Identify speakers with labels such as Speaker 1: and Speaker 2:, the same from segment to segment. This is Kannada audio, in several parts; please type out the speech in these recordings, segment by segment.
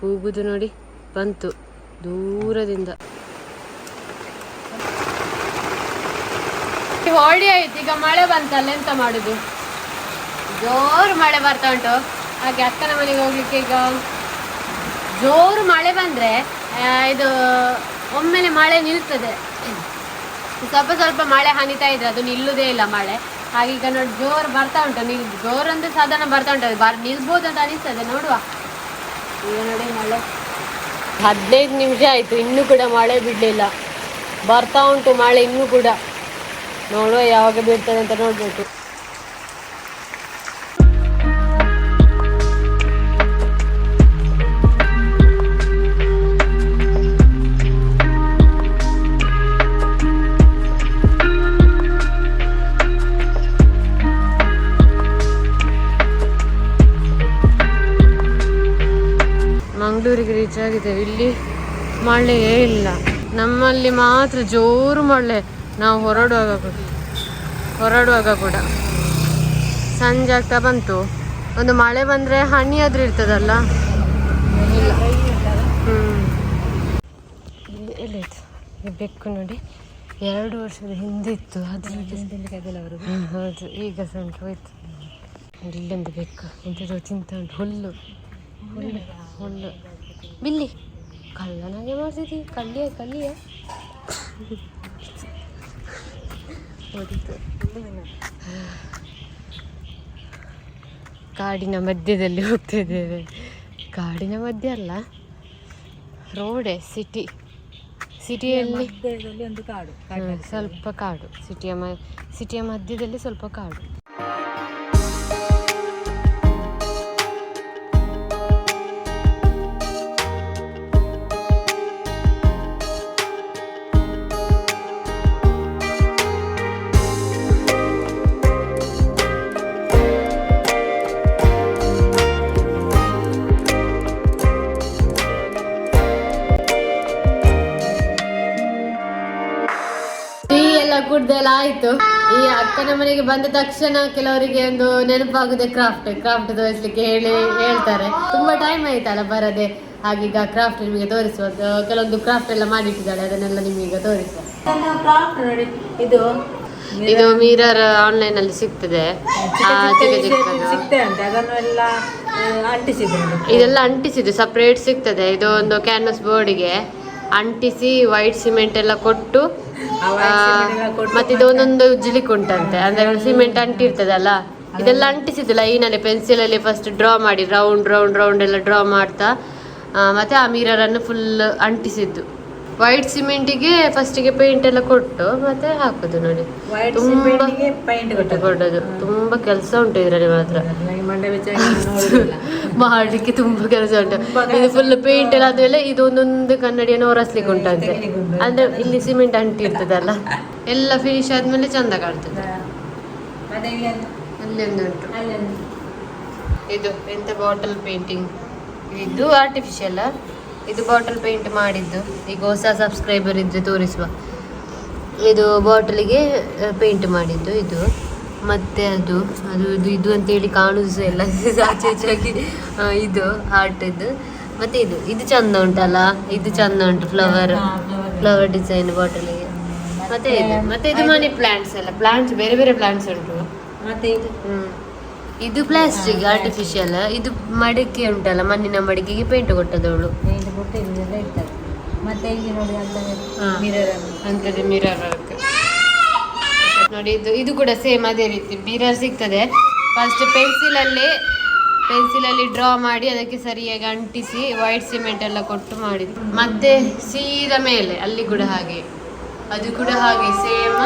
Speaker 1: ಕೂಗುದು ನೋಡಿ. ಬಂತು. ದೂರದಿಂದ. ಹೋಳಿ ಆಯ್ತು. ಈಗ ಮಳೆ ಬಂತಲ್ಲ, ಎಂತ ಮಾಡುದು? ಜೋರು ಮಳೆ ಬರ್ತಾ ಉಂಟು. ಹಾಗೆ ಅಕ್ಕನ ಮನೆಗೆ ಹೋಗ್ಲಿಕ್ಕೆ ಈಗ ಜೋರು ಮಳೆ ಬಂದ್ರೆ ಇದು ಒಮ್ಮೆಲೆ ಮಳೆ ನಿಲ್ತದೆ. ಸ್ವಲ್ಪ ಸ್ವಲ್ಪ ಮಳೆ ಹನಿತಾ ಇದ್ರೆ ಅದು ನಿಲ್ಲುದೇ ಇಲ್ಲ ಮಳೆ. ಹಾಗೆ ಈಗ ನೋಡಿ, ಜೋರು ಬರ್ತಾ ಉಂಟು. ನಿಲ್ ಜೋರು ಅಂದ್ರೆ ಸಾಧಾರಣ ಬರ್ತಾ ಉಂಟು. ಬರ್ ನಿಲ್ಬೋದು ಅಂತ ಅನಿಸ್ತದೆ. ನೋಡುವ. ಈಗ ಮಳೆ? ಹದಿನೈದು ನಿಮಿಷ ಆಯ್ತು, ಇನ್ನೂ ಕೂಡ ಮಳೆ ಬಿಡಲಿಲ್ಲ. ಬರ್ತಾ ಉಂಟು ಮಳೆ, ಇನ್ನೂ ಕೂಡ. ನೋಡುವ ಯಾವಾಗ ಬೀಳ್ತದೆ ಅಂತ ನೋಡ್ಬೇಕು. ಮಂಗಳೂರಿಗೆ ರೀಚ್ ಆಗಿದ್ದೇವೆ. ಇಲ್ಲಿ ಮಳೆಯೇ ಇಲ್ಲ. ನಮ್ಮಲ್ಲಿ ಮಾತ್ರ ಜೋರು ಮಳೆ. ನಾವು ಹೊರಡುವಾಗ ಕೂಡ. ಹೊರಡುವಾಗ ಕೂಡ. ಸಂಜೆ ಆಗ್ತಾ ಬಂತು. ಒಂದು ಮಳೆ ಬಂದರೆ ಹನಿ ಆದ್ರೂ ಇರ್ತದಲ್ಲ? ಇಲ್ಲ. ಎಲ್ಲಾಯ್ತು ಈ ಬೆಕ್ಕು ನೋಡಿ. ಎರಡು ವರ್ಷದ ಹಿಂದೆ ಇತ್ತು. ಹೌದು ಈಗ ಸಹ ಉಂಟು. ಹೋಯ್ತು. ಇಲ್ಲೊಂದು ಬೆಕ್ಕು. ಎಂತ ತಿಂತ ಉಂಟು. ಹುಲ್ಲು. ಹುಲ್ಲು. ಹುಲ್ಲು ಬಿಲ್ಲಿ. ಕಳ್ಳನಾಗೆ ಮಾಡ್ತಿದ್ದಿ ಕಳ್ಳಿಯ ಹೊಡಿತು. ಕಾಡಿನ ಮಧ್ಯದಲ್ಲಿ ಹೋಗ್ತಿದ್ದೇವೆ. ಕಾಡಿನ ಮಧ್ಯ ಅಲ್ಲ. ರೋಡೆ ಸಿಟಿ. ಸಿಟಿಯಲ್ಲಿ
Speaker 2: ಒಂದು ಕಾಡು.
Speaker 1: ಸ್ವಲ್ಪ ಕಾಡು. ಸಿಟಿಯ ಮ ಸಿಟಿಯ ಮಧ್ಯದಲ್ಲಿ ಸ್ವಲ್ಪ ಕಾಡು. ಎಲ್ಲ ಆಯ್ತು ಈ ಅಕ್ಕನ ಮನೆಗೆ ಬಂದ ತಕ್ಷಣ ಕೆಲವರಿಗೆ ಒಂದು ನೆನಪಾಗುದೇ ಕ್ರಾಫ್ಟ್ ಕ್ರಾಫ್ಟ್ ತೋರಿಸ್ಲಿಕ್ಕೆ ಹೇಳಿ ಹೇಳ್ತಾರೆ. ತುಂಬಾ ಟೈಮ್ ಆಯ್ತಲ್ಲ ಬರದೆ. ಹಾಗೀಗ ಕ್ರಾಫ್ಟ್ ನಿಮಗೆ ತೋರಿಸುವ ಅದು ಕೆಲವೊಂದು ಕ್ರಾಫ್ಟ್ ಎಲ್ಲ ಮಾಡಿಟ್ಟಿದ್ದಾಳೆ ಅದನ್ನೆಲ್ಲ ನಿಮಗೀಗ ತೋರಿಸುವ.
Speaker 2: ಇದು
Speaker 1: ಇದು ಮಿರರ್ ಆನ್ಲೈನ್ ಅಲ್ಲಿ ಸಿಗ್ತದೆ ಇದೆಲ್ಲ ಅಂಟಿಸಿದ್ದು ಸಪ್ರೇಟ್ ಸಿಗ್ತದೆ. ಇದು ಒಂದು ಕ್ಯಾನ್ವಸ್ ಬೋರ್ಡಿಗೆ ಅಂಟಿಸಿ ವೈಟ್ ಸಿಮೆಂಟ್ ಎಲ್ಲ ಕೊಟ್ಟು ಮತ್ತೆ ಇದು ಒಂದೊಂದು ಜಿಲಿಕ್ ಉಂಟಂತೆ ಅಂದ್ರೆ ಸಿಮೆಂಟ್ ಅಂಟಿರ್ತದಲ್ಲ ಇದೆಲ್ಲ ಅಂಟಿಸಿದ್ದು ಲೈನಲ್ಲಿ ಪೆನ್ಸಿಲ್ ಅಲ್ಲಿ ಫಸ್ಟ್ ಡ್ರಾ ಮಾಡಿ ರೌಂಡ್ ರೌಂಡ್ ರೌಂಡ್ ಎಲ್ಲ ಡ್ರಾ ಮಾಡ್ತಾ ಮತ್ತೆ ಆ ಮಿರರ್ ಅನ್ನು ಫುಲ್ ಅಂಟಿಸಿದ್ದು. ವೈಟ್ ಸಿಮೆಂಟಿಗೆ ಫಸ್ಟಿಗೆ ಪೇಂಟ್ ಎಲ್ಲ ಕೊಟ್ಟು ಮತ್ತೆ ಹಾಕುದು ನೋಡಿ.
Speaker 2: ಪೈಂಟ್
Speaker 1: ಕೊಡೋದು. ತುಂಬಾ ಕೆಲಸ ಉಂಟು ಇದರಲ್ಲಿ ಮಾತ್ರ. ಮಾಡಲಿಕ್ಕೆ ತುಂಬಾ ಕೆಲಸ ಉಂಟು. ಇದು ಫುಲ್ ಪೇಂಟ್ ಎಲ್ಲ ಆದ್ಮೇಲೆ ಇದು ಒಂದೊಂದು ಕನ್ನಡಿಯನ್ನು ಒರೆಸ್ಲಿಕ್ಕೆ ಉಂಟಂತೆ. ಅಂದ್ರೆ ಇಲ್ಲಿ ಸಿಮೆಂಟ್ ಅಂಟಿರ್ತದಲ್ಲ ಎಲ್ಲ ಫಿನಿಶ್ ಆದ್ಮೇಲೆ ಚಂದ ಕಾಣ್ತದೆ. ಅಲ್ಲಿ ಒಂದು ಉಂಟು. ಇದು ಎಂತ ಬಾಟಲ್ ಪೇಂಟಿಂಗ್ ಇದು ಆರ್ಟಿಫಿಷಿಯಲ್ ಇದು ಬಾಟಲ್ ಪೇಂಟ್ ಮಾಡಿದ್ದು. ಈಗ ಹೊಸ ಸಬ್ಸ್ಕ್ರೈಬರ್ ಇದ್ದರೆ ತೋರಿಸುವ. ಇದು ಬಾಟಲಿಗೆ ಪೇಂಟ್ ಮಾಡಿದ್ದು ಇದು. ಮತ್ತೆ ಅದು ಅದು ಇದು ಇದು ಅಂತೇಳಿ ಕಾಣುದು ಸಹ ಇಲ್ಲ ಆಚೆ ಆಚೆಯಾಗಿ ಇದು ಹಾರ್ಟ್ ಇದು ಮತ್ತೆ ಇದು ಇದು ಚಂದ ಉಂಟಲ್ಲ? ಇದು ಚಂದ ಉಂಟು ಫ್ಲವರ್ ಫ್ಲವರ್ ಡಿಸೈನ್ ಬಾಟಲಿಗೆ ಮತ್ತೆ ಇದು ಮತ್ತೆ ಇದು ಮನಿ ಪ್ಲಾಂಟ್ಸ್ ಎಲ್ಲ. ಪ್ಲಾಂಟ್ಸ್ ಬೇರೆ ಬೇರೆ ಪ್ಲಾಂಟ್ಸ್ ಉಂಟು.
Speaker 2: ಮತ್ತೆ ಇದು?
Speaker 1: ಹ್ಮ್. ಇದು ಪ್ಲಾಸ್ಟಿಕ್ ಆರ್ಟಿಫಿಷಿಯಲ್ ಇದು ಮಡಿಕೆ ಉಂಟಲ್ಲ ಮಣ್ಣಿನ ಮಡಿಕೆಗೆ ಪೇಂಟ್ ಕೊಟ್ಟದವಳು
Speaker 2: ಪೇಂಟ್ ಕೊಟ್ಟು ಇದೆಲ್ಲ ಇರ್ತದೆ. ಮತ್ತೆ ಇಲ್ಲಿ ನೋಡಿ ಮಿರರ್
Speaker 1: ಅಂತದ್ದು ಮಿರರ್ ವರ್ಕ್ ನೋಡಿ ಇದು ಇದು ಕೂಡ ಸೇಮ್ ಅದೇ ರೀತಿ. ಮಿರರ್ ಸಿಗ್ತದೆ. ಫಸ್ಟ್ ಪೆನ್ಸಿಲ್ ಅಲ್ಲಿ ಪೆನ್ಸಿಲ್ ಅಲ್ಲಿ ಡ್ರಾ ಮಾಡಿ ಅದಕ್ಕೆ ಸರಿಯಾಗಿ ಅಂಟಿಸಿ ವೈಟ್ ಸಿಮೆಂಟ್ ಎಲ್ಲ ಕೊಟ್ಟು ಮಾಡಿದ್ದು ಮತ್ತೆ ಸೀದ ಮೇಲೆ ಅಲ್ಲಿ ಕೂಡ ಹಾಗೆ. ಅದು ಕೂಡ ಹಾಗೆ ಸೇಮ್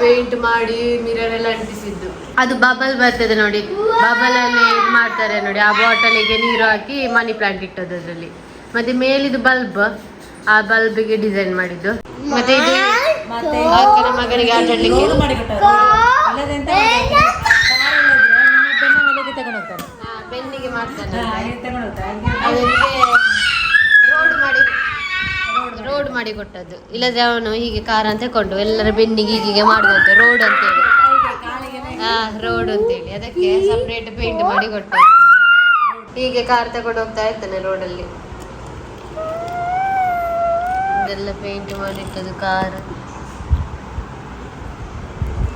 Speaker 1: ಪೇಂಟ್ ಮಾಡಿ ಮಿರರ್ ಎಲ್ಲ ಅಂಟಿಸಿದ್ದು. ಅದು ಬಬಲ್ ಬರ್ತದೆ ನೋಡಿ. ಬಬಲ್ ಅಲ್ಲಿ ಇದು ಮಾಡ್ತಾರೆ ನೋಡಿ. ಆ ಬಾಟಲಿಗೆ ನೀರು ಹಾಕಿ ಮನಿ ಪ್ಲಾಂಟ್ ಇಟ್ಟದ್ದು ಅದರಲ್ಲಿ. ಮತ್ತೆ ಮೇಲಿದು ಬಲ್ಬ್ ಆ ಬಲ್ಬಿಗೆ ಡಿಸೈನ್ ಮಾಡಿದ್ದು. ಮತ್ತೆ ಇದು ಅಕ್ಕನ ಮಗನಿಗೆ
Speaker 2: ರೋಡ್ ಮಾಡಿ
Speaker 1: ಬೆನ್ನಿಗೆ ಮಾಡ್ತಾನೆ ರೋಡ್ ರೋಡ್ ಕೊಟ್ಟದ್ದು ಇಲ್ಲದ್ರೆ ಅವನು ಹೀಗೆ ಕಾರ್ ಅಂತ ಕೊಂಡು ಎಲ್ಲರ ಬೆನ್ನಿಗೆ ಹೀಗೆ ಮಾಡುವಂತೆ ರೋಡ್ ಅಂತೇಳಿ. ರೋಡ್ ಅಂತ ಹೇಳಿ ಅದಕ್ಕೆ ಸಪ್ರೇಟ್ ಪೇಂಟ್ ಮಾಡಿ ಕೊಟ್ಟರು ಹೀಗೆ ಕಾರ್ ತಗೊಂಡು ಹೋಗ್ತಾ ಇರ್ತಾನೆ ರೋಡಲ್ಲಿ ಇದೆಲ್ಲ ಪೇಂಟ್ ಮಾಡಿಟ್ಟದು ಕಾರ್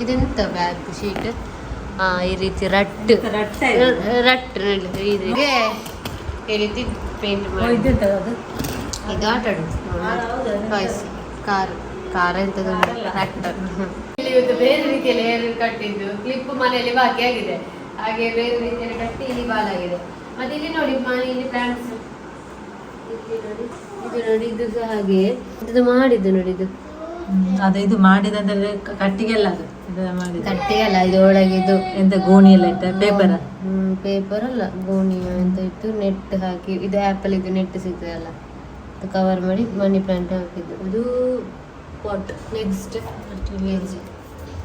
Speaker 1: ಇದೆಂತ ಬ್ಯಾಗ್ ಶೀಟ್ ಆ ಈ ರೀತಿ ರಟ್. ರಟ್ ಈ ರೀತಿ ಈ ರೀತಿ ಪೇಂಟ್ ಮಾಡಿ. ಇದು ಆಟ ಆಡೋದು. ಕಾರ್ ಕಾರ್ ಎಂತದ
Speaker 2: ಕಾರಲ್ಲ.
Speaker 1: ಇವತ್ತು ಬೇರೆ ರೀತಿಯಲ್ಲಿ ಹೇರ್ ಕಟ್ಟಿದ್ದು. ಕ್ಲಿಪ್ ಮನೆಯಲ್ಲಿ ಬಾಕಿ ಆಗಿದೆ. ಹಾಗೆ ಬೇರೆ ರೀತಿಯಲ್ಲಿ ಕಟ್ಟಿ ಇಲ್ಲಿ ಬಾಲಾಗಿದೆ ಮತ್ತೆ ಇಲ್ಲಿ ನೋಡಿ ಪ್ಲಾಂಟ್ಸ್ ಇಲ್ಲಿ ನೋಡಿ ಇದು ನೋಡಿ ಇದು ಸಹ ಹಾಗೆ. ಇದು ಮಾಡಿದ್ದು ನೋಡಿ ಇದು.
Speaker 2: ಅದು ಇದು ಮಾಡಿದಂದ್ರೆ ಕಟ್ಟಿಗೆಲ್ಲ ಅದು.
Speaker 1: ಕಟ್ಟಿಗೆಲ್ಲ ಇದು ಒಳಗೆ ಇದು.
Speaker 2: ಎಂತ ಗೋಣಿ ಎಲ್ಲ ಇಟ್ಟ ಪೇಪರ್
Speaker 1: ಪೇಪರ್ ಅಲ್ಲ. ಗೋಣಿ ಅಂತ ಇತ್ತು ನೆಟ್ ಹಾಕಿ ಇದು ಆ್ಯಪಲ್ ಇದು ನೆಟ್ ಸಿಗ್ತದಲ್ಲ. ಅದು ಕವರ್ ಮಾಡಿ ಮನಿ ಪ್ಲಾಂಟ್ ಹಾಕಿದ್ದು. ಇದು ಪಾಟ್ ನೆಕ್ಸ್ಟ್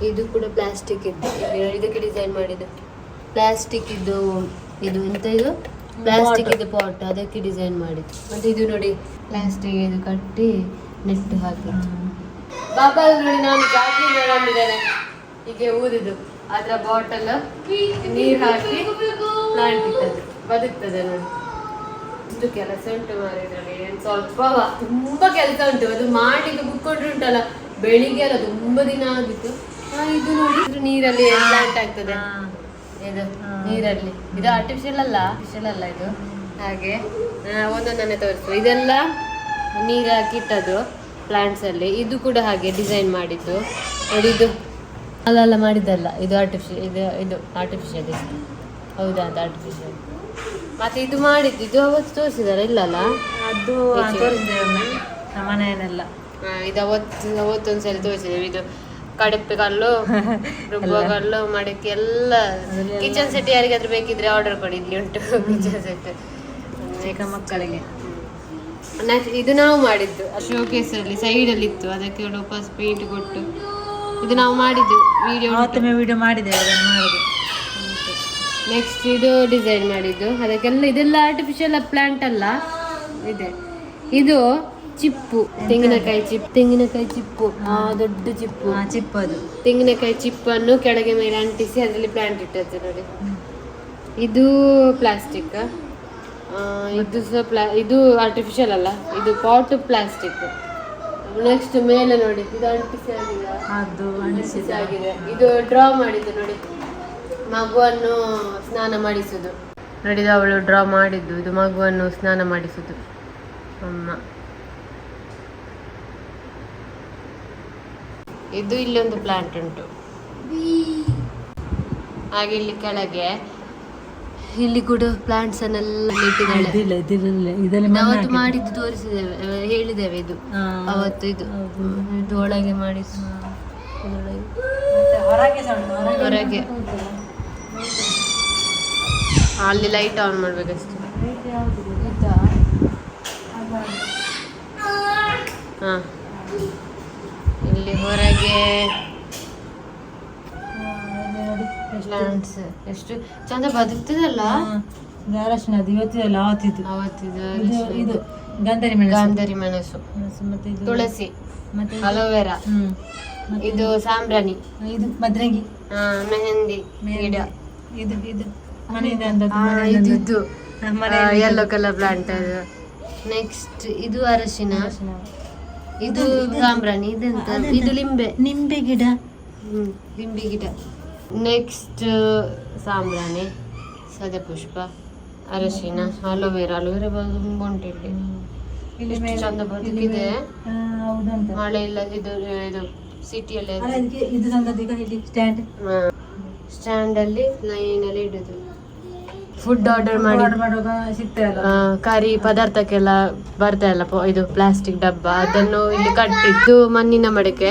Speaker 1: ಇದು ಕೂಡ ಪ್ಲಾಸ್ಟಿಕ್ ಇದ್ದು ಇದಕ್ಕೆ ಡಿಸೈನ್ ಮಾಡಿದ್ದು. ಪ್ಲಾಸ್ಟಿಕ್ ಇದು ಇದು ಎಂತ ಇದು? ಪ್ಲಾಸ್ಟಿಕ್ ಇದು ಪಾಟ್ ಅದಕ್ಕೆ ಡಿಸೈನ್ ಮಾಡಿದ್ದು. ಮತ್ತೆ ಇದು ನೋಡಿ ಪ್ಲಾಸ್ಟಿಕ್ ಇದು ಕಟ್ಟಿ ನೆಟ್ಟು ಹಾಕಿದ್ದು. ಬಾಬಾ ನೋಡಿ ನಾನು ಜಾತಿ ಮಾಡಿದ್ದೇನೆ ಹೀಗೆ ಊದಿದ್ದು. ಅದರ ಬಾಟಲ್ ನೀರು ಹಾಕಿ ಪ್ಲಾಂಟ್ ಇಟ್ಟದ್ದು. ಬದುಕ್ತದೆ ನೋಡಿ. ಇಷ್ಟು ಕೆಲಸ ಉಂಟು ಮಾಡಿದ್ರೆ ಸ್ವಲ್ಪ ತುಂಬಾ ಕೆಲಸ ಉಂಟು. ಅದು ಮಾಡಿದ್ದು ಕುತ್ಕೊಂಡ್ರೆ ಉಂಟಲ್ಲ. ಬೆಳಿಗ್ಗೆ ಅಲ್ಲ ತುಂಬಾ ದಿನ ಆಗಿತ್ತು. ಇದು ನೋಡಿ. ನೀರಲ್ಲಿ ಪ್ಲಾಂಟ್ ಆಗ್ತದೆ. ಇದು ನೀರಲ್ಲಿ. ಇದು ಆರ್ಟಿಫಿಷಿಯಲ್ ಅಲ್ಲ? ಆರ್ಟಿಫಿಷಿಯಲ್ ಅಲ್ಲ ಇದು. ಹಾಗೆ. ಒಂದೊಂದನ್ನೇ ತೋರಿಸ್ತು ಇದೆಲ್ಲ ನೀರು ಹಾಕಿಟ್ಟದು ಪ್ಲಾಂಟ್ಸ್ ಅಲ್ಲಿ. ಇದು ಕೂಡ ಹಾಗೆ ಡಿಸೈನ್ ಮಾಡಿದ್ದು. ನೋಡಿ ಇದು ಅಲ್ಲಲ್ಲ ಮಾಡಿದ್ದಲ್ಲ. ಇದು ಆರ್ಟಿಫಿಷಿಯಲ್ ಇದು ಇದು ಆರ್ಟಿಫಿಷಿಯಲ್ ಇದು. ಹೌದಾ ಅದು ಆರ್ಟಿಫಿಷಿಯಲ್ ಮತ್ತೆ ಇದು ಮಾಡಿದ್ದು ಇದು ಅವತ್ತು ತೋರಿಸಿದಾರೆ ಇಲ್ಲಲ್ಲ?
Speaker 2: ಅದು ತೋರಿಸಿದ್ದೇವೆ. ಮನೆಯನ್ನೆಲ್ಲ
Speaker 1: ಇದು ಅವತ್ತು ಅವತ್ತೊಂದ್ಸಲ ತೋರಿಸಿದ್ದೇವೆ. ಇದು ಕಡಪೆ ಕಲ್ಲು ರುಬ್ಬುವ ಕಲ್ಲು ಮಡಕೆ ಎಲ್ಲ. ಕಿಚನ್ ಸೆಟ್ ಯಾರಿಗಾದ್ರೂ ಬೇಕಿದ್ರೆ ಆರ್ಡರ್ ಕೊಡಿ ಇಲ್ಲಿ ಉಂಟು ಕಿಚನ್ ಸೆಟ್
Speaker 2: ಚಿಕ್ಕ ಮಕ್ಕಳಿಗೆ.
Speaker 1: ಇದು ನಾವು ಮಾಡಿದ್ದು. ಶೋಕೇಸ್ ಅಲ್ಲಿ ಸೈಡ್ ಅಲ್ಲಿ ಇತ್ತು. ಅದಕ್ಕೆ ವಾಪಸ್ ಪೇಂಟ್ ಕೊಟ್ಟು ಇದು ನಾವು ಮಾಡಿದ್ದು. ವಿಡಿಯೋ
Speaker 2: ವೀಡಿಯೋ ಮಾಡುದು
Speaker 1: ನೆಕ್ಸ್ಟ್ ಇದು ಡಿಸೈನ್ ಮಾಡಿದ್ದು. ಅದಕ್ಕೆಲ್ಲ ಇದೆಲ್ಲ ಆರ್ಟಿಫಿಷಿಯಲ್ ಪ್ಲಾಂಟ್ ಅಲ್ಲ. ಇದೆ. ಇದು ಚಿಪ್ಪು ತೆಂಗಿನಕಾಯಿ ಚಿಪ್ ತೆಂಗಿನಕಾಯಿ ಚಿಪ್ಪು ಆ ದೊಡ್ಡ ಚಿಪ್ಪು.
Speaker 2: ಚಿಪ್ಪು ಚಿಪ್ ಅದು
Speaker 1: ತೆಂಗಿನಕಾಯಿ ಚಿಪ್ಪನ್ನು ಕೆಳಗೆ ಮೇಲೆ ಅಂಟಿಸಿ ಅದರಲ್ಲಿ ಪ್ಲಾಂಟ್ ಇಟ್ಟದ್ದು ನೋಡಿ. ಇದು ಪ್ಲಾಸ್ಟಿಕ್ ಇದು ಸಹ ಪ್ಲಾ ಇದು ಆರ್ಟಿಫಿಷಿಯಲ್ ಅಲ್ಲ ಇದು ಪಾಟ್ ಪ್ಲಾಸ್ಟಿಕ್ ನೆಕ್ಸ್ಟ್ ಮೇಲೆ ನೋಡಿ ಇದು ಅಂಟಿಸಿ ಆಗಿದೆ
Speaker 2: ಅದು
Speaker 1: ಅಂಟಿಸಿ ಆಗಿದೆ ಇದು ಡ್ರಾ ಮಾಡಿದ್ದು ನೋಡಿ. ಮಗುವನ್ನು ಸ್ನಾನ ಮಾಡಿಸುದು. ನೋಡಿದ ಅವಳು ಡ್ರಾ ಮಾಡಿದ್ದು. ಇದು ಮಗುವನ್ನು ಸ್ನಾನ ಮಾಡಿಸುದು. ಅಮ್ಮ. ಇದು ಇಲ್ಲೊಂದು ಪ್ಲಾಂಟ್ ಉಂಟು. ಹಾಗೆ ಇಲ್ಲಿ ಕೆಳಗೆ ಇಲ್ಲಿ ಕೂಡ ಪ್ಲಾಂಟ್ಸ್ ಅನ್ನೆಲ್ಲ ಅವತ್ತು ಮಾಡಿದ್ದು ತೋರಿಸಿದ್ದೇವೆ ಹೇಳಿದ್ದೇವೆ ಇದು. ಅವತ್ತು ಇದು. ಇದು ಒಳಗೆ
Speaker 2: ಹೊರಗೆ ಹೊರಗೆ
Speaker 1: ಅಲ್ಲಿ ಲೈಟ್ ಆನ್ ಮಾಡ್ಬೇಕಷ್ಟೆ. ಹಾ. ಇಲ್ಲಿ ಹೊರಗೆ ಪ್ಲಾಂಟ್ಸ್ ಎಷ್ಟು? ಚಂದ ಬದುಕ್ತದಲ್ಲ?
Speaker 2: ಅರಶಿನ ಅದು ಇವತ್ತಿದಲ್ಲ ಆವತ್ತಿದ್ದು.
Speaker 1: ಆವತ್ತಿದ್ದು
Speaker 2: ಇದು ಇದು ಗಂಧರಿ ಮೆಣಸು.
Speaker 1: ಗಂಧರಿ ಮೆಣಸು.
Speaker 2: ಮತ್ತೆ ಇದು
Speaker 1: ತುಳಸಿ
Speaker 2: ಮತ್ತೆ
Speaker 1: ಅಲೋವೆರಾ. ಇದು ಸಾಂಬ್ರಾಣಿ.
Speaker 2: ಇದು ಮದ್ರಂಗಿ.
Speaker 1: ಮೆಹಂದಿ ಗಿಡ.
Speaker 2: ಇದು ಇದು. ಮನೆಯಿಂದ ಅಂದದ್ದು
Speaker 1: ಇದು ಯೆಲ್ಲೋ ಕಲರ್ ಪ್ಲಾಂಟ್ ನೆಕ್ಸ್ಟ್ ಇದು ಅರಶಿನ.
Speaker 2: ಅರಶಿನ.
Speaker 1: ಇದು ಸಾಂಬ್ರಾಣಿ ಇದೆಂತ ಇದು ಲಿಂಬೆ.
Speaker 2: ನಿಂಬೆ ಗಿಡ.
Speaker 1: ಹ್ಮ್ ಲಿಂಬೆ ಗಿಡ. ನೆಕ್ಸ್ಟ್ ಸಾಂಬ್ರಾಣಿ ಸದಪುಷ್ಪ ಅರಶಿನ ಅಲೋವೆರಾ. ಅಲೋವೆರಾ ತುಂಬ ಉಂಟು ಇಲ್ಲಿ.
Speaker 2: ಇಲ್ಲಿ
Speaker 1: ಎಷ್ಟು
Speaker 2: ಮೇಲೆ
Speaker 1: ಚಂದ ಬದುಕಿದೆ ಮಳೆ ಇಲ್ಲ ಇದು ಇದು ಸಿಟಿಯಲ್ಲಿ
Speaker 2: ಸ್ಟ್ಯಾಂಡ್
Speaker 1: ಸ್ಟ್ಯಾಂಡ್ ಅಲ್ಲಿ ಲೈನ್ ಅಲ್ಲಿ ಇಡುದು. ಫುಡ್ ಆರ್ಡರ್ ಮಾಡಿ. ಕರಿ ಪದಾರ್ಥಕ್ಕೆಲ್ಲ ಬರ್ತಾ ಇಲ್ಲ. ಪ- ಇದು ಪ್ಲಾಸ್ಟಿಕ್ ಡಬ್ಬ. ಅದನ್ನು ಇಲ್ಲಿ ಕಟ್ಟಿದ್ದು ಮಣ್ಣಿನ ಮಡಕೆ.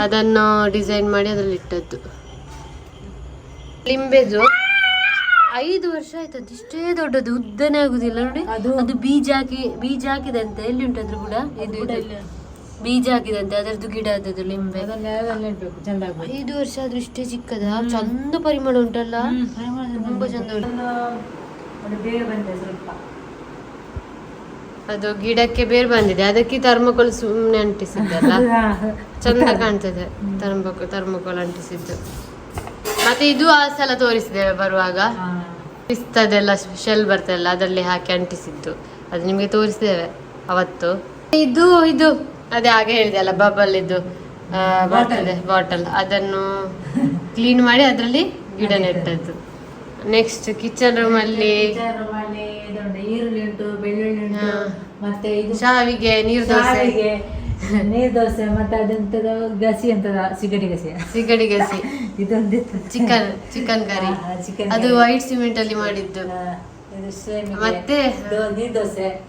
Speaker 1: ಅದನ್ನು ಡಿಸೈನ್ ಮಾಡಿ ಅದರಲ್ಲಿ ಇಟ್ಟದ್ದು. ಲಿಂಬೆದು ಐದು ವರ್ಷ ಆಯ್ತದ್ದು ಇಷ್ಟೇ ದೊಡ್ಡದು. ಉದ್ದನೇ ಆಗುದಿಲ್ಲ ನೋಡಿ.
Speaker 2: ಅದು-
Speaker 1: ಅದು ಬೀಜ ಹಾಕಿ ಬೀಜ ಹಾಕಿದಂತೆ. ಎಲ್ಲಿ ಉಂಟಾದ್ರೂ ಕೂಡ? ಇದು ಬೀಜ ಹಾಕಿದಂತೆ ಅದರದ್ದು ಗಿಡ ಆದದ್ದು ಲಿಂಬೆ.
Speaker 2: ಚಂದ
Speaker 1: ಐದು ವರ್ಷ ಆದ್ರೂ ಇಷ್ಟೇ ಚಿಕ್ಕದ? ಚಂದ ಪರಿಮಳ ಉಂಟಲ್ಲ? ತುಂಬಾ ಚಂದ ಉಂಟು.
Speaker 2: ಅದು ಬೇಗ ಸ್ವಲ್ಪ.
Speaker 1: ಅದು ಗಿಡಕ್ಕೆ ಬೇರೆ ಬಂದಿದೆ. ಅದಕ್ಕೆ ಥರ್ಮಕೋಲ್ ಸುಮ್ಮನೆ ಅಂಟಿಸಿದ್ದಲ್ಲ? ಚಂದ ಕಾಣ್ತದೆ. ಥರ್ಮಕೋಲ್ ಥರ್ಮಕೋಲ್ ಅಂಟಿಸಿದ್ದು. ಮತ್ತೆ ಇದು ಆ ಸಲ ತೋರಿಸಿದ್ದೇವೆ ಬರುವಾಗ. ಪಿಸ್ತದೆಲ್ಲ ಶೆಲ್ ಬರ್ತದಲ್ಲ ಅದರಲ್ಲಿ ಹಾಕಿ ಅಂಟಿಸಿದ್ದು. ಅದು ನಿಮಗೆ ತೋರಿಸಿದ್ದೇವೆ ಅವತ್ತು. ಇದು ಇದು. ಅದೇ ಹಾಗೆ ಹೇಳಿದೆ ಅಲ್ಲ ಬಬಲ್ ಇದು ಬರ್ತದೆ ಬಾಟಲ್ ಅದನ್ನು ಕ್ಲೀನ್ ಮಾಡಿ ಅದರಲ್ಲಿ ಗಿಡ ನೆಟ್ಟದ್ದು ನೆಕ್ಸ್ಟ್ ಕಿಚನ್ ರೂಮ್ ಅಲ್ಲಿ
Speaker 2: ಈರುಳ್ಳಿ ಉಂಟು ಬೆಳ್ಳುಳ್ಳಿ ಉಂಟು. ಮತ್ತೆ ಇದು
Speaker 1: ಶಾವಿಗೆ ನೀರು ದೋಸೆ.
Speaker 2: ನೀರ್ ದೋಸೆ ಮತ್ತೆ ಅದೆಂತದ ಗಸಿ ಅಂತ ಸಿಗಡಿ ಗಸಿ.
Speaker 1: ಸಿಗಡಿ ಗಸಿ.
Speaker 2: ಇದೊಂದಿತ್ತು.
Speaker 1: Chicken chicken curry. ಅದು ವೈಟ್ ಸಿಮೆಂಟ್ ಅಲ್ಲಿ ಮಾಡಿದ್ದು. ಮತ್ತೆ?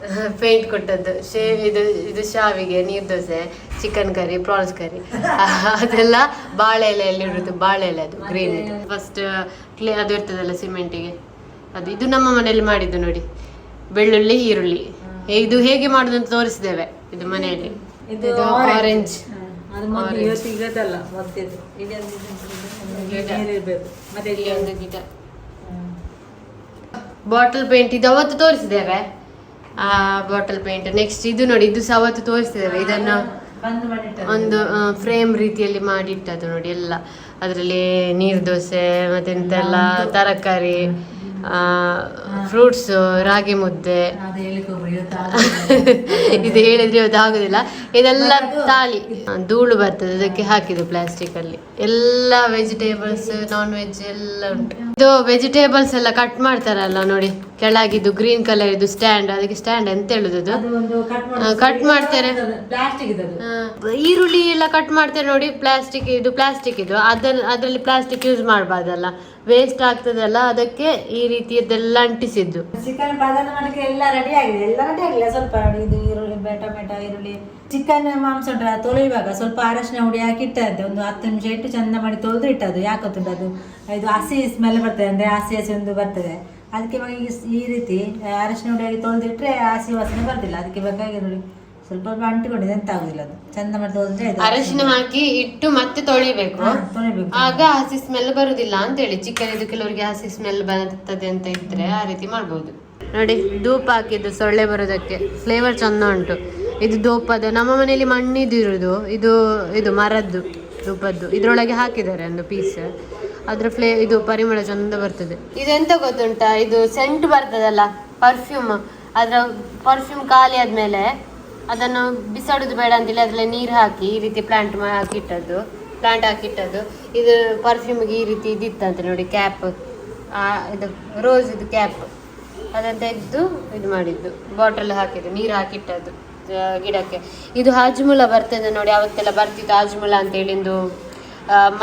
Speaker 1: ಪೇಂಟ್ ಕೊಟ್ಟದ್ದು. ಶೇವ್ ಇದು ಇದು ಶಾವಿಗೆ neer dosa chicken curry prawns curry ಅದೆಲ್ಲ ಬಾಳೆ ಎಲೆಯಲ್ಲಿ ಇರುತ್ತೆ ಬಾಳೆ ಎಲೆ ಅದು ಗ್ರೀನ್ ಫಸ್ಟ್ ಕ್ಲೇ ಅದು ಇರ್ತದಲ್ಲ ಸಿಮೆಂಟಿಗೆ ಅದು ಇದು ನಮ್ಮ ಮನೆಯಲ್ಲಿ ಮಾಡಿದ್ದು ನೋಡಿ. ಬೆಳ್ಳುಳ್ಳಿ ಈರುಳ್ಳಿ. ಇದು ಹೇಗೆ ಮಾಡುದು ಅಂತ ತೋರಿಸಿದ್ದೇವೆ. ಇದು ಮನೆಯಲ್ಲಿ.
Speaker 2: ಇದು.
Speaker 1: ಆರೆಂಜ್
Speaker 2: ಇವತ್ತು. ನೀರಿರ್ಬೇಕು. ಮತ್ತೆ
Speaker 1: ಒಂದು ಗಿಡ. ಬಾಟಲ್ ಪೇಂಟ್ ಇದು ಅವತ್ತು ತೋರಿಸಿದ್ದೇವೆ. ಆ ಬಾಟಲ್ ಪೇಂಟ್ ನೆಕ್ಸ್ಟ್ ಇದು ನೋಡಿ ಇದು ಸಹ ಅವತ್ತು ತೋರಿಸಿದ್ದೇವೆ. ಇದನ್ನು ಒಂದು ಫ್ರೇಮ್ ರೀತಿಯಲ್ಲಿ ಮಾಡಿಟ್ಟದ್ದು ನೋಡಿ ಎಲ್ಲ. ಅದರಲ್ಲಿ ನೀರು ದೋಸೆ ಮತ್ತೆಂತೆಲ್ಲ ತರಕಾರಿ. ಫ್ರೂಟ್ಸ್ ರಾಗಿ ಮುದ್ದೆ. ಇದು ಹೇಳಿದ್ರೆ ಇವತ್ತು ಆಗುದಿಲ್ಲ. ಇದೆಲ್ಲ ತಾಳಿ. ಧೂಳು ಬರ್ತದೆ ಅದಕ್ಕೆ ಹಾಕಿದ್ದು ಪ್ಲಾಸ್ಟಿಕ್ ಅಲ್ಲಿ. ಎಲ್ಲ ವೆಜಿಟೇಬಲ್ಸ್ ನಾನ್ ವೆಜ್ ಎಲ್ಲ ಉಂಟು. ಇದು ವೆಜಿಟೇಬಲ್ಸ್ ಎಲ್ಲ ಕಟ್ ಮಾಡ್ತಾರಲ್ಲ ನೋಡಿ ಕೆಳಗಿದ್ದು ಗ್ರೀನ್ ಕಲರ್ ಇದು ಸ್ಟ್ಯಾಂಡ್ ಅದಕ್ಕೆ ಸ್ಟ್ಯಾಂಡ್ ಅಂತ ಹೇಳುದು ಅದು
Speaker 2: ಕಟ್
Speaker 1: ಮಾಡ್ತಾರೆ. ಈರುಳ್ಳಿ ಎಲ್ಲ ಕಟ್ ಮಾಡ್ತಾರೆ ನೋಡಿ ಪ್ಲಾಸ್ಟಿಕ್ ಇದು ಪ್ಲಾಸ್ಟಿಕ್ ಇದು. ಅದ್ರಲ್ಲಿ ಅದರಲ್ಲಿ ಪ್ಲಾಸ್ಟಿಕ್ ಯೂಸ್ ಮಾಡಬಾರ್ದಲ್ಲ. ವೇಸ್ಟ್ ಆಗ್ತದಲ್ಲ, ಅದಕ್ಕೆ ಈ ರೀತಿಯದ್ದೆಲ್ಲ ಅಂಟಿಸಿದ್ದು.
Speaker 2: ಚಿಕನ್ ಪದಾರ್ಥ ಮಾಡಕ್ಕೆ ಎಲ್ಲ ರೆಡಿ ಆಗಿದೆ. ಎಲ್ಲ ರೆಡಿ ಆಗಿಲ್ಲ. ಸ್ವಲ್ಪ ಇದು ಈರುಳ್ಳಿ, ಟೊಮೆಟೊ ಈರುಳ್ಳಿ. ಚಿಕನ್, ಮಾಂಸ ಉಂಟು ತೊಳೆಯುವಾಗ ಸ್ವಲ್ಪ ಅರಶಿನ ಹುಡಿ ಹಾಕಿ ಒಂದು ಹತ್ತು ನಿಮಿಷ ಇಟ್ಟು ಚಂದ ಮಾಡಿ ತೊಳೆದು ಇಟ್ಟದ್ದು. ಯಾಕೊತ್ತುಂಟು ಅದು? ಇದು ಹಸಿ ಸ್ಮೆಲ್ ಬರ್ತದೆ, ಅಂದ್ರೆ ಹಸಿ ಹಸಿ ಒಂದು ಬರ್ತದೆ. ಅದಕ್ಕೆ ಇವಾಗ ಈ ರೀತಿ ಅರಶಿನ ಹುಡಿ ಹಾಕಿ ತೊಳೆದಿಟ್ರೆ ಹಸಿ ವಾಸನೆ ಬರ್ತಿಲ್ಲ. ಅದಕ್ಕೆ ಬೇಕಾಗಿ ಸ್ವಲ್ಪ ಅಂಟಿಕೊಂಡಿದೆ ಎಂತ ಆಗುದಿಲ್ಲ ಅದು. ಚಂದ ಮಾಡಿ ತೊಳೆದ್ರೆ
Speaker 1: ಅರಶಿನ ಹಾಕಿ ಇಟ್ಟು ಮತ್ತೆ ತೊಳಿಬೇಕು. ಆಗ ಹಸಿ ಸ್ಮೆಲ್ ಬರುದಿಲ್ಲ ಅಂತ ಹೇಳಿ ಚಿಕನ್ ಇದು ಕೆಲವರಿಗೆ ಹಸಿ ಸ್ಮೆಲ್ ಬರ್ತದೆ ಅಂತ ಇದ್ರೆ ಆ ರೀತಿ ಮಾಡ್ಬೋದು. ನೋಡಿ ಧೂಪ ಹಾಕಿದ್ದು ಸೊಳ್ಳೆ ಬರೋದಕ್ಕೆ. ಫ್ಲೇವರ್ ಚಂದ ಉಂಟು. ಇದು ಧೂಪದ್ದು. ನಮ್ಮ ಮನೆಯಲ್ಲಿ ಮಣ್ಣಿದು ಇರುದು. ಇದು ಇದು ಮರದ್ದು ಧೂಪದ್ದು. ಇದ್ರೊಳಗೆ ಹಾಕಿದ್ದಾರೆ ಒಂದು ಪೀಸ್ ಅದ್ರ ಫ್ಲೇ ಇದು ಪರಿಮಳ ಚಂದ ಬರ್ತದೆ. ಇದೆಂತ ಗೊತ್ತುಂಟಾ? ಇದು ಸೆಂಟ್ ಬರ್ತದಲ್ಲ ಪರ್ಫ್ಯೂಮ್ ಅದರ ಪರ್ಫ್ಯೂಮ್ ಖಾಲಿ ಆದ್ಮೇಲೆ ಅದನ್ನು ಬಿಸಾಡೋದು ಬೇಡ ಅಂತೇಳಿ ಅದರಲ್ಲಿ ನೀರು ಹಾಕಿ ಈ ರೀತಿ ಪ್ಲಾಂಟ್ ಹಾಕಿಟ್ಟದ್ದು ಪ್ಲಾಂಟ್ ಹಾಕಿಟ್ಟದ್ದು. ಇದು ಪರ್ಫ್ಯೂಮ್ಗೆ ಈ ರೀತಿ ಇದಿತ್ತಂತೆ ನೋಡಿ ಕ್ಯಾಪ್ ಇದು ರೋಸ್ ಇದು ಕ್ಯಾಪ್ ಅದನ್ನು ತೆಗೆದು ಇದು ಮಾಡಿದ್ದು. ಬಾಟಲ್ ಹಾಕಿದ್ದು, ನೀರು ಹಾಕಿಟ್ಟದ್ದು ಗಿಡಕ್ಕೆ. ಇದು ಹಾಜ್ಮುಲ ಬರ್ತದೆ ನೋಡಿ, ಅವತ್ತೆಲ್ಲ ಬರ್ತಿತ್ತು ಹಾಜ್ಮುಲ ಅಂತೇಳಿ ಮಾತ್ರೆ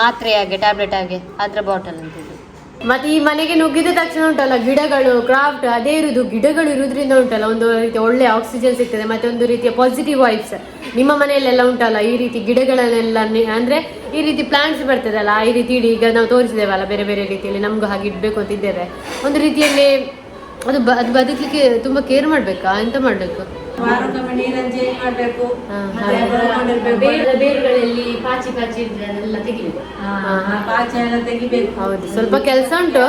Speaker 1: ಮಾತ್ರೆಯಾಗೆ ಟ್ಯಾಬ್ಲೆಟ್ ಆಗಿ, ಅದರ ಬಾಟಲ್ ಅಂತ ಇದು ಮತ್ತೆ ಈ ಮನೆಗೆ ನುಗ್ಗಿದ ತಕ್ಷಣ ಉಂಟಲ್ಲ, ಗಿಡಗಳು ಕ್ರಾಫ್ಟ್ ಅದೇ ಇರುದು, ಗಿಡಗಳು ಇರುವುದರಿಂದ ಉಂಟಲ್ಲ, ಒಂದು ರೀತಿ ಒಳ್ಳೆ ಆಕ್ಸಿಜನ್ ಸಿಗ್ತದೆ, ಮತ್ತೆ ಒಂದು ರೀತಿಯ ಪಾಸಿಟಿವ್ ವೈಬ್ಸ್ ನಿಮ್ಮ ಮನೆಯಲ್ಲೆಲ್ಲ ಉಂಟಲ್ಲ, ಈ ರೀತಿ ಗಿಡಗಳನ್ನೆಲ್ಲ ಅಂದ್ರೆ ಈ ರೀತಿ ಪ್ಲಾಂಟ್ಸ್ ಬರ್ತದಲ್ಲ ಈ ರೀತಿ ಇಡಿ ಈಗ ನಾವು ತೋರಿಸಿದೇವಲ್ಲ, ಬೇರೆ ಬೇರೆ ರೀತಿಯಲ್ಲಿ ನಮ್ಗೂ ಹಾಗೆ ಇಡ್ಬೇಕು ಅಂತ ಇದ್ದೇವೆ. ಒಂದು ರೀತಿಯಲ್ಲಿ ಅದು ಅದು ಬದುಕಲಿಕ್ಕೆ ತುಂಬಾ ಕೇರ್ ಮಾಡ್ಬೇಕಾ? ಎಂತ ಮಾಡ್ಬೇಕು?
Speaker 2: ವಾರಕ್ಕೊಮ್ಮೆ ನೀರನ್ನು ಚೇಂಜ್ ಮಾಡ್ಬೇಕು.
Speaker 1: ಬೇರುಗಳಲ್ಲಿ ಪಾಚಿ ಪಾಚಿ ಇದ್ರೆ ಅದೆಲ್ಲ ತೆಗಿಬೇಕು.
Speaker 2: ಪಾಚಿ ಎಲ್ಲ ತೆಗಿಬೇಕು.
Speaker 1: ಹೌದು ಸ್ವಲ್ಪ ಕೆಲಸ ಉಂಟು.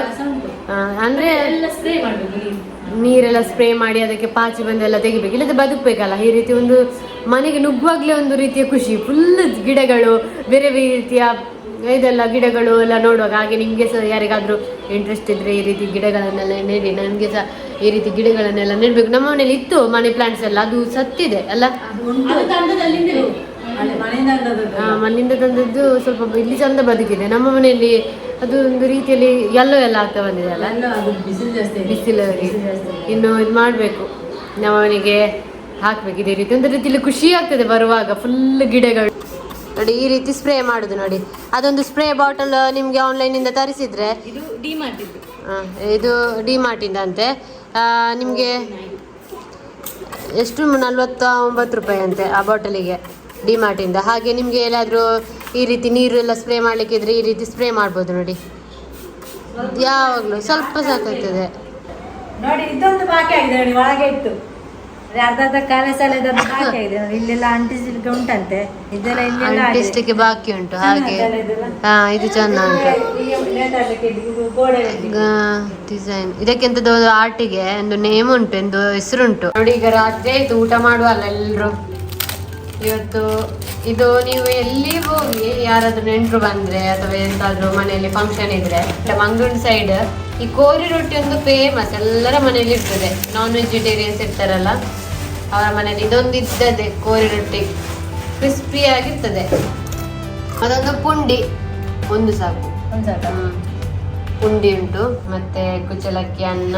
Speaker 1: ಅಂದ್ರೆ ಎಲ್ಲ ಸ್ಪ್ರೇ ಮಾಡಬೇಕು ನೀರೆಲ್ಲ ಸ್ಪ್ರೇ ಮಾಡಿ ಅದಕ್ಕೆ ಪಾಚಿ ಬಂದೆಲ್ಲ ತೆಗಿಬೇಕು. ಇಲ್ಲದೆ ಬದುಕಬೇಕಲ್ಲ ಈ ರೀತಿ ಒಂದು ಮನೆಗೆ ನುಗ್ಗುವಾಗಲೇ ಒಂದು ರೀತಿಯ ಖುಷಿ. ಫುಲ್ ಗಿಡಗಳು ಬೇರೆ ಬೇರೆ ರೀತಿಯ ಇದೆಲ್ಲ ಗಿಡಗಳು ಎಲ್ಲ ನೋಡುವಾಗ ಹಾಗೆ ನಿಮಗೆ ಸಹ ಯಾರಿಗಾದರೂ ಇಂಟ್ರೆಸ್ಟ್ ಇದ್ದರೆ ಈ ರೀತಿ ಗಿಡಗಳನ್ನೆಲ್ಲ ನೆಡಿ ನನಗೆ ಸಹ ಈ ರೀತಿ ಗಿಡಗಳನ್ನೆಲ್ಲ ನೆಡಬೇಕು. ನಮ್ಮ ಮನೇಲಿ ಇತ್ತು ಮನಿ ಪ್ಲಾಂಟ್ಸ್ ಎಲ್ಲ ಅದು ಸತ್ತಿದೆ ಅಲ್ಲ?
Speaker 2: ಮನೆಯಿಂದ ತಂದದ್ದು.
Speaker 1: ಆ, ಮಣ್ಣಿಂದ ತಂದದ್ದು ಸ್ವಲ್ಪ ಇಲ್ಲಿ ಚಂದ ಬದುಕಿದೆ. ನಮ್ಮ ಮನೆಯಲ್ಲಿ ಅದು ಒಂದು ರೀತಿಯಲ್ಲಿ ಎಲ್ಲೋ ಎಲ್ಲ ಆಗ್ತಾ ಬಂದಿದೆ ಅಲ್ಲ?
Speaker 2: ಬಿಸಿಲು.
Speaker 1: ಇನ್ನು ಇದು ಮಾಡಬೇಕು. ನಮ್ಮನಿಗೆ ಹಾಕ್ಬೇಕು. ಇದೇ ರೀತಿ ಒಂದು ರೀತಿಯಲ್ಲಿ ಖುಷಿ ಆಗ್ತದೆ ಬರುವಾಗ. ಫುಲ್ ಗಿಡಗಳು. ನೋಡಿ ಈ ರೀತಿ ಸ್ಪ್ರೇ ಮಾಡುದು ನೋಡಿ. ಅದೊಂದು ಸ್ಪ್ರೇ ಬಾಟಲ್ ನಿಮಗೆ ಆನ್ಲೈನಿಂದ ತರಿಸಿದ್ರೆ.
Speaker 2: ಇದು ಡಿ
Speaker 1: ಮಾರ್ಟಿಂದ ಅಂತೆ. ನಿಮಗೆ ಎಷ್ಟು? ನಲ್ವತ್ತ ಒಂಬತ್ತು ರೂಪಾಯಿ ಅಂತೆ ಆ ಬಾಟಲಿಗೆ ಡಿ ಮಾರ್ಟಿಂದ ಹಾಗೆ ನಿಮಗೆ ಎಲ್ಲಾದರೂ ಈ ರೀತಿ ನೀರು ಎಲ್ಲ ಸ್ಪ್ರೇ ಮಾಡ್ಲಿಕ್ಕೆ ಇದ್ರೆ ಈ ರೀತಿ ಸ್ಪ್ರೇ ಮಾಡ್ಬೋದು ನೋಡಿ. ಯಾವಾಗಲೂ ಸ್ವಲ್ಪ ಸಾಕಾಗ್ತದೆ.
Speaker 2: ನೋಡಿ ಇದೊಂದು ಬಾಕಿ ಆಗಿದೆ ನೋಡಿ ಒಳಗೆ ಇತ್ತು ಅರ್ಧ ಅರ್ಧ ಕಾಲ ಸಲ ಇದೊಂದು ಬಾಕಿ ಆಗಿದೆ. ಇಲ್ಲೆಲ್ಲ ಅಂಟಿಸ್ಲಿಕ್ಕೆ ಉಂಟಂತೆ. ಇದೆಲ್ಲ ಇಲ್ಲೆಲ್ಲ ಆಗಿದೆ.
Speaker 1: ಅಂಟಿಸ್ಲಿಕ್ಕೆ ಬಾಕಿ ಉಂಟು ಹಾಗೆ. ಹಾ ಇದು ಚಂದ ಉಂಟು. ಡಿಸೈನ್ ಇದಕ್ಕೆಂತದ್ದು ಆರ್ಟಿಗೆ ಒಂದು ನೇಮ್ ಉಂಟು ಒಂದು ಹೆಸರುಂಟು. ನೋಡಿ ಈಗ ರಾತ್ರಿ ಆಯ್ತು ಊಟ ಮಾಡುವಲ್ಲ ಎಲ್ರು? ಇವತ್ತು ಇದು ನೀವು ಎಲ್ಲಿ ಹೋಗಿ ಯಾರಾದ್ರೂ ನೆಂಟರು ಬಂದ್ರೆ ಅಥವಾ ಎಂತಾದ್ರೂ ಮನೆಯಲ್ಲಿ ಫಂಕ್ಷನ್ ಇದ್ರೆ ಮಂಗಳೂರು ಸೈಡ್ ಈ ಕೋರಿ ರೊಟ್ಟಿ ಒಂದು ಫೇಮಸ್ ಎಲ್ಲರ ಮನೆಯಲ್ಲಿ ಇರ್ತದೆ. ನಾನ್ ವೆಜಿಟೇರಿಯನ್ಸ್ ಇರ್ತಾರಲ್ಲ ಅವರ ಮನೆಯಲ್ಲಿ ಇದೊಂದು ಇದ್ದದೆ ಕೋರಿ ರೊಟ್ಟಿ ಕ್ರಿಸ್ಪಿ ಆಗಿರ್ತದೆ ಅದೊಂದು ಪುಂಡಿ ಒಂದು ಸಾಕು.
Speaker 2: ಒಂದ್ ಸಾಕ?
Speaker 1: ಹ್ಮ್. ಪುಂಡಿ ಉಂಟು ಮತ್ತೆ ಕುಚಲಕ್ಕಿ ಅನ್ನ.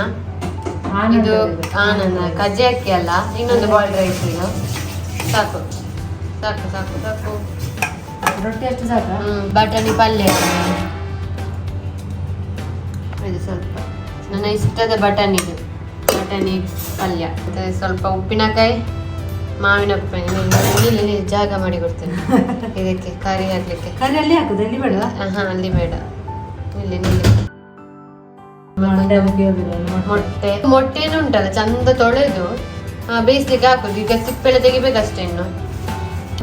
Speaker 1: ಇದು ಆನಂದ ಕಜ್ಜೆ ಅಕ್ಕಿ ಅಲ್ಲ ಇನ್ನೊಂದು ಬಾಯ್ಲ್ ರೈಸ್ ಇದು. ಸಾಕು ಸಾಕು ಸಾಕು ಸಾಕು.
Speaker 2: ರೊಟ್ಟಿ ಅಷ್ಟು ಸಾಕು?
Speaker 1: ಹ್ಮ್ ಬಟಾಣಿ ಪಲ್ಯ. ಇದು ಸ್ವಲ್ಪ. ನನ್ನ ಇಷ್ಟದ ಬಟಾಣಿ ಇದು. ಬಟಾಣಿ ಪಲ್ಯ. ಮತ್ತೆ ಸ್ವಲ್ಪ ಉಪ್ಪಿನಕಾಯಿ ಮಾವಿನ ಉಪ್ಪಿನ. ಇಲ್ಲಿ ಜಾಗ ಮಾಡಿ ಕೊಡ್ತೇನೆ. ಇದಕ್ಕೆ ಕರಿ ಹಾಕ್ಲಿಕ್ಕೆ.
Speaker 2: ಕರಿ ಅಲ್ಲಿ ಹಾಕುದು ಎಲ್ಲಿ ಬೇಡವಾ
Speaker 1: ಹಾ ಅಲ್ಲಿ ಬೇಡ. ಇಲ್ಲಿ
Speaker 2: ಮೊಟ್ಟೆ.
Speaker 1: ಮೊಟ್ಟೆನು ಉಂಟಲ್ಲ ಚಂದ ತೊಳೆದು ಬೇಯಿಸ್ಲಿಕ್ಕೆ ಹಾಕುದು. ಈಗ ಸಿಪ್ಪೆಲ್ಲ ತೆಗಿಬೇಕಷ್ಟೇ ಇನ್ನು.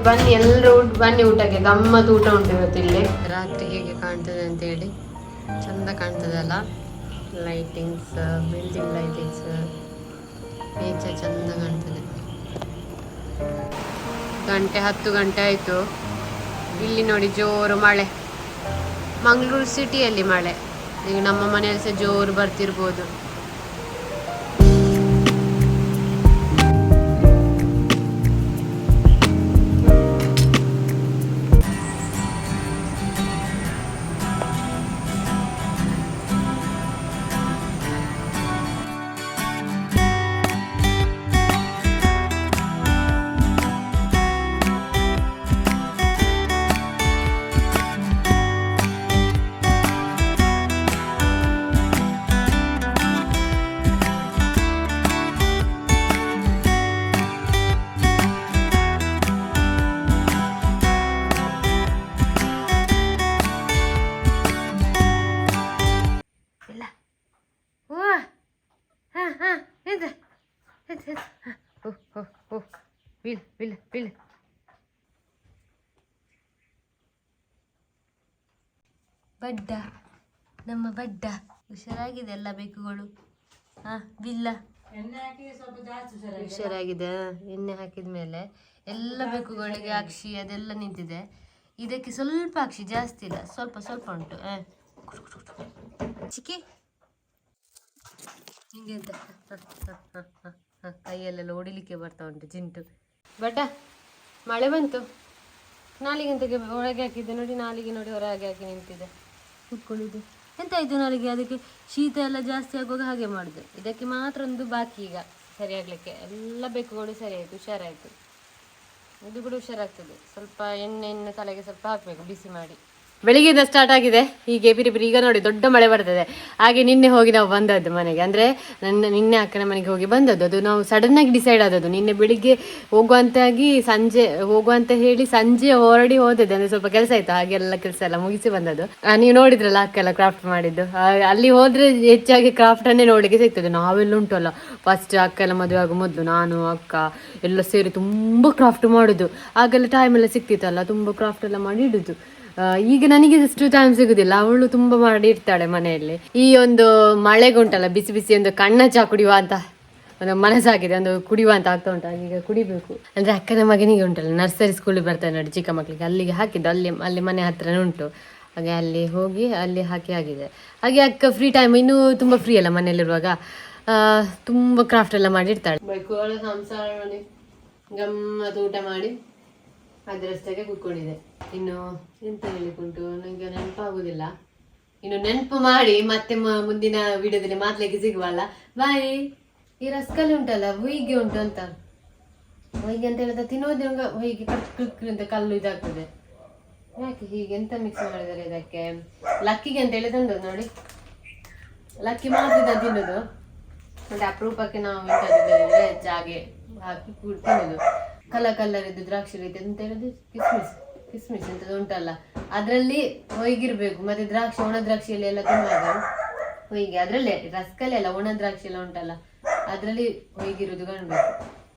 Speaker 1: ಬನ್ನಿ ಎಲ್ಲರೂ ಬನ್ನಿ ಊಟಕ್ಕೆ. ಗಮ್ಮತ್ ಊಟ ಉಂಟು ಇವತ್ತು ಇಲ್ಲಿ. ರಾತ್ರಿ ಹೇಗೆ ಕಾಣ್ತದೆ ಅಂತ ಹೇಳಿ ಚಂದ ಕಾಣ್ತದಲ್ಲ. ಲೈಟಿಂಗ್ಸ್ ಬಿಲ್ಡಿಂಗ್ ಲೈಟಿಂಗ್ಸ್ ನೇಚರ್ ಚೆಂದ ಕಾಣ್ತದೆ. ಗಂಟೆ ಹತ್ತು ಗಂಟೆ ಆಯಿತು. ಇಲ್ಲಿ ನೋಡಿ ಜೋರು ಮಳೆ. ಮಂಗಳೂರು ಸಿಟಿಯಲ್ಲಿ ಮಳೆ. ಈಗ ನಮ್ಮ ಮನೆಯಲ್ಲಿ ಸಹ ಜೋರು ಬರ್ತಿರ್ಬೋದು. ಬೀಳ್ ಬೀಳ್ ಬೀಳ್ ಬಡ್ಡ ನಮ್ಮ ಬಡ್ಡ. ಹುಷಾರಾಗಿದೆ ಎಲ್ಲ ಬೇಕುಗಳು ಹಾ ಬಿಲ್ಲ.
Speaker 2: ಎಣ್ಣೆ ಹಾಕಿದ್ರೆ ಸ್ವಲ್ಪ ಜಾಸ್ತಿ ಹುಷಾರಾಗಿ
Speaker 1: ಹುಷಾರಾಗಿದೆ. ಎಣ್ಣೆ ಹಾಕಿದ ಮೇಲೆ ಎಲ್ಲ ಬೆಕ್ಕುಗಳಿಗೆ ಅಕ್ಷಿ ಅದೆಲ್ಲ ನಿಂತಿದೆ. ಇದಕ್ಕೆ ಸ್ವಲ್ಪ ಅಕ್ಷಿ ಜಾಸ್ತಿ ಇಲ್ಲ. ಸ್ವಲ್ಪ ಸ್ವಲ್ಪ ಉಂಟು. ಆ. ಚಿಕ್ಕಿ. ಹಿಂಗೆ ಅಂತ. ಕೈಯಲ್ಲೆಲ್ಲ ಹೊಡಿಲಿಕ್ಕೆ ಬರ್ತಾ ಉಂಟು ಜಿಂಟು. ಬಟ ಮಳೆ ಬಂತು. ನಾಲಿಗೆ ಅಂತ ಒಳಗೆ ಹಾಕಿದ್ದೆ ನೋಡಿ, ನಾಲಿಗೆ ನೋಡಿ ಹೊರಗೆ ಹಾಕಿ ನಿಂತಿದೆ ಕುತ್ಕೊಳ್ಳಿದ್ದು ಎಂತ ಆಯಿತು ನಾಲಿಗೆ? ಅದಕ್ಕೆ ಶೀತ ಎಲ್ಲ ಜಾಸ್ತಿ ಆಗುವಾಗ ಹಾಗೆ ಮಾಡಿದೆ. ಇದಕ್ಕೆ ಮಾತ್ರ ಒಂದು ಬಾಕಿ ಈಗ. ಸರಿ ಆಗ್ಲಿಕ್ಕೆ ಎಲ್ಲ ಬೆಕ್ಕುಗಳು ಸರಿ ಆಯ್ತು, ಹುಷಾರಾಯಿತು. ಇದು ಕೂಡ ಹುಷಾರಾಗ್ತದೆ. ಸ್ವಲ್ಪ ಎಣ್ಣೆಯನ್ನು ತಲೆಗೆ ಸ್ವಲ್ಪ ಹಾಕಬೇಕು, ಬಿಸಿ ಮಾಡಿ. ಬೆಳಿಗ್ಗೆಯಿಂದ ಸ್ಟಾರ್ಟ್ ಆಗಿದೆ. ಹೀಗೆ ಬಿರಿ ಬಿರಿ ಈಗ ನೋಡಿ ದೊಡ್ಡ ಮಳೆ ಬರ್ತದೆ. ಹಾಗೆ ನಿನ್ನೆ ಹೋಗಿ ನಾವು ಬಂದದ್ದು ಮನೆಗೆ. ಅಂದರೆ ನನ್ನ, ನಿನ್ನೆ ಅಕ್ಕನ ಮನೆಗೆ ಹೋಗಿ ಬಂದದ್ದು. ಅದು ನಾವು ಸಡನ್ ಆಗಿ ಡಿಸೈಡ್ ಆದದ್ದು. ನಿನ್ನೆ ಬೆಳಿಗ್ಗೆ ಹೋಗುವಂತಾಗಿ ಸಂಜೆ, ಹೋಗುವಂತ ಹೇಳಿ ಸಂಜೆ ಹೊರಡಿ ಹೋದದ್ದು. ಅಂದರೆ ಸ್ವಲ್ಪ ಕೆಲಸ ಆಯ್ತು ಹಾಗೆಲ್ಲ ಕೆಲಸ ಎಲ್ಲ ಮುಗಿಸಿ ಬಂದದ್ದು. ನೀವು ನೋಡಿದ್ರಲ್ಲ ಅಕ್ಕ ಎಲ್ಲ ಕ್ರಾಫ್ಟ್ ಮಾಡಿದ್ದು. ಅಲ್ಲಿ ಹೋದರೆ ಹೆಚ್ಚಾಗಿ ಕ್ರಾಫ್ಟನ್ನೇ ನೋಡಲಿಕ್ಕೆ ಸಿಗ್ತದೆ. ನಾವೆಲ್ಲ ಉಂಟಲ್ಲ. ಫಸ್ಟ್ ಅಕ್ಕ ಎಲ್ಲ ಮದುವೆ ಆಗೋ ಮೊದಲು ನಾನು, ಅಕ್ಕ ಎಲ್ಲ ಸೇರಿ ತುಂಬ ಕ್ರಾಫ್ಟ್ ಮಾಡೋದು. ಆಗೆಲ್ಲ ಟೈಮ್ ಎಲ್ಲ ಸಿಕ್ತಿತ್ತಲ್ಲ ತುಂಬ ಕ್ರಾಫ್ಟ್ ಎಲ್ಲ ಮಾಡಿ ಇಡುದು. ಈಗ ನನಗೆ ಅಷ್ಟು ಟೈಮ್ ಸಿಗುದಿಲ್ಲ. ಅವಳು ತುಂಬಾ ಮಾಡಿ ಇರ್ತಾಳೆ ಮನೆಯಲ್ಲಿ. ಈ ಒಂದು ಮಳೆಗುಂಟಲ್ಲ, ಬಿಸಿ ಬಿಸಿ ಒಂದು ಕಣ್ಣ ಚಾ ಕುಡಿಯುವ ಅಂತ, ಒಂದು ಮನಸ್ಸಾಗಿದೆ, ಒಂದು ಕುಡಿಯುವ ಅಂತ ಆಗ್ತಾ ಉಂಟು. ಈಗ ಕುಡಿಬೇಕು. ಅಂದ್ರೆ ಅಕ್ಕನ ಮಗನಿಗೆ ಉಂಟಲ್ಲ ನರ್ಸರಿ ಸ್ಕೂಲ್ ಬರ್ತಾನೆ ನೋಡಿ ಚಿಕ್ಕ ಮಕ್ಕಳಿಗೆ ಅಲ್ಲಿಗೆ ಹಾಕಿದ್ದು, ಅಲ್ಲಿ ಅಲ್ಲಿ ಮನೆ ಹತ್ರನೇ ಉಂಟು. ಹಾಗೆ ಅಲ್ಲಿ ಹೋಗಿ, ಅಲ್ಲಿ ಹಾಕಿ ಆಗಿದೆ. ಹಾಗೆ ಅಕ್ಕ ಫ್ರೀ ಟೈಮ್ ಇನ್ನೂ ತುಂಬಾ ಫ್ರೀ ಅಲ್ಲ ಮನೆಯಲ್ಲಿರುವಾಗ. ತುಂಬಾ ಕ್ರಾಫ್ಟ್ ಎಲ್ಲ ಮಾಡಿರ್ತಾಳೆ. ಸಂಸಾರ ಮಾಡಿ ಗಮ್ಮತ್ ಊಟ ಮಾಡಿ ಅದರಷ್ಟಾಗೆ ಕೂತ್ಕೊಂಡಿದೆ. ಇನ್ನು ಎಂತ ಹೇಳಿಕೊಂಡು ನನಗೆ ನೆನಪಾಗುದಿಲ್ಲ. ಇನ್ನು ನೆನಪು ಮಾಡಿ ಮತ್ತೆ ಮುಂದಿನ ವಿಡಿಯೋದಲ್ಲಿ ಮಾತ್ಲಿಕ್ಕೆ ಸಿಗುವಲ್ಲ. ಬಾಯಿ. ಈ ರಸ್ಕಲ್ಲಿ ಉಂಟಲ್ಲ, ಹೊಯ್ಗೆ ಉಂಟು ಅಂತ. ಹೊಯ್ಗೆ ಅಂತ ಹೇಳಿದ್ರೆ ತಿನ್ನೋದು ನಂಗೆ ಹೊಯ್ಗೆ ಕಟ್ ಅಂತ ಕಲ್ಲು ಇದಾಗ್ತದೆ. ಯಾಕೆ ಹೀಗೆ ಎಂತ ಮಿಕ್ಸ್ ಮಾಡಿದ್ದಾರೆ ಇದಕ್ಕೆ? ಲಕ್ಕಿಗೆ ಅಂತ ಹೇಳಿ ನೋಡಿ. ಲಕ್ಕಿ ಮಾಡಿದ ತಿನ್ನೋದು. ಮತ್ತೆ ಅಪರೂಪಕ್ಕೆ ನಾವು ಜಾಗೆ ಹಾಕಿ ತಿನ್ನೋದು. ಕಲರ್ ಕಲರ್ ಇದ್ದು ದ್ರಾಕ್ಷಿ ರೀತಿ ಅಂತ ಹೇಳಿದ್ರೆ ಕಿಸ್ಮಿಸ್ ಕಿಸ್ಮಿಸ್ ಅಂತದ್ದು ಉಂಟಲ್ಲ. ಅದರಲ್ಲಿ ಹೊಯ್ಗಿರ್ಬೇಕು ಮತ್ತೆ ದ್ರಾಕ್ಷಿ ಒಣ ದ್ರಾಕ್ಷಿಯಲ್ಲಿ ಎಲ್ಲ ತಿನ್ನುವಾಗ ಹೊಯ್ಗೆ ಅದ್ರಲ್ಲೇ ರಸ್ಕಲ್ಲಿ ಅಲ್ಲ ಒಣ ದ್ರಾಕ್ಷಿ ಎಲ್ಲ ಉಂಟಲ್ಲ. ಅದ್ರಲ್ಲಿ ಹೊಯ್ಗಿರೋದು ಕಾಣ್ಬೇಕು.